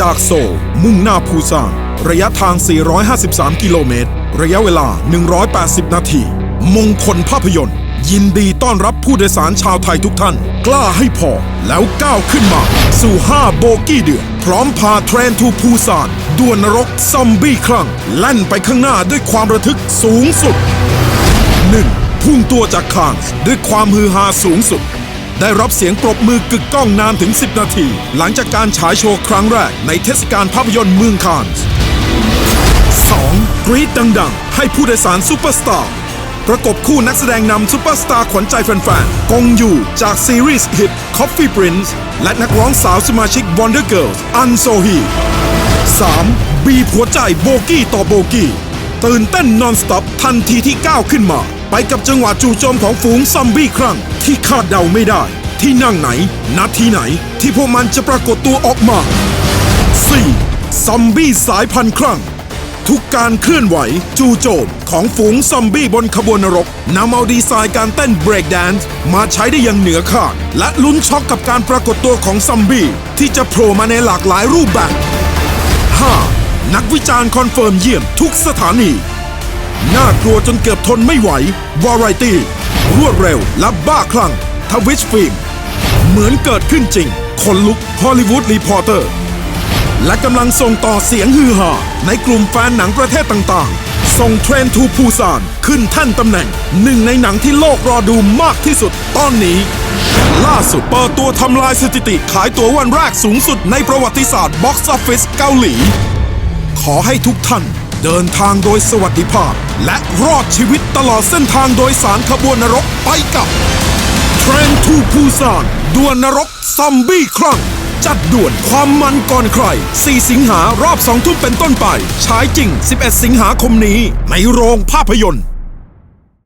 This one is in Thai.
จากโซลมุ่งหน้าพูซานระยะทาง 453 กิโลเมตร ระยะเวลา 180 นาที มงคลภาพยนตร์ ยินดีต้อนรับผู้โดยสารชาวไทยทุกท่าน กล้าให้พอ แล้วก้าวขึ้นมา สู่ 5 โบกี้เดือดพร้อมพาเทรนทูพูซานดวลนรกซอมบี้ครั้งแล่นไปข้างหน้าด้วยความระทึกสูงสุด 1. พุ่งตัวจากคานด้วยความฮือฮาสูงสุด ได้รับเสียงปรบมือกึกก้องนานถึง 10 นาที หลังจากการฉายโชว์ครั้งแรกในเทศกาลภาพยนตร์เมืองคานส์ 2. กรี๊ดดังๆ ให้ผู้โดยสารซูเปอร์สตาร์ประกบคู่นักแสดงนำซูเปอร์สตาร์ขวัญใจแฟนๆ กงอยู่จากซีรีส์ฮิต Coffee Prince และนักร้องสาวสมาชิก Wonder Girls อันโซฮี 3. บีบหัวใจโบกี้ต่อโบกี้ ตื่นเต้นนอนสต็อปทันทีที่ก้าวขึ้นมา ไปกับจังหวะจู่โจมของฝูงซอมบี้ครั้งที่คาดเดาไม่ได้ ที่นั่งไหนนาทีไหน ที่พวกมันจะปรากฏตัวออกมา 4. ซอมบี้สายพันธุ์ครั้งทุกการเคลื่อนไหวจู่โจมของฝูงซอมบี้บนขบวนนรกนำเอาดีไซน์การเต้นเบรกแดนซ์มาใช้ได้อย่างเหนือคาดและลุ้นช็อกกับการปรากฏตัวของซอมบี้ที่จะโผล่มาในหลากหลายรูปแบบ 5. นักวิจารณ์คอนเฟิร์มเยี่ยมทุกสถานี น่ากลัวจนเกือบทนไม่ไหว วาไรตี้ รวดเร็วและบ้าคลั่ง ทวิชฟิล์ม เหมือนเกิดขึ้นจริง คนลุกฮอลลีวูดรีพอร์เตอร์ และกำลังส่งต่อเสียงฮือฮาในกลุ่มแฟนหนังประเทศต่างๆ ส่งเทรนทูพูซานขึ้นท่านตำแหน่ง หนึ่งในหนังที่โลกรอดูมากที่สุดตอนนี้ ล่าสุดเปิดตัวทำลายสถิติขายตั๋ววันแรกสูงสุดในประวัติศาสตร์บ็อกซ์ออฟฟิศเกาหลี ขอให้ทุกท่าน เดินทางโดยสวัสดิภาพ และรอดชีวิตตลอดเส้นทางโดยสารขบวนนรกไปกับเทรนทูพูซานดวลนรกซอมบี้ครั้งจัดด่วนความมันก่อนใคร 4 สิงหารอบ2ทุ่มเป็นต้นไป ฉายจริง 11 สิงหาคมนี้ในโรงภาพยนตร์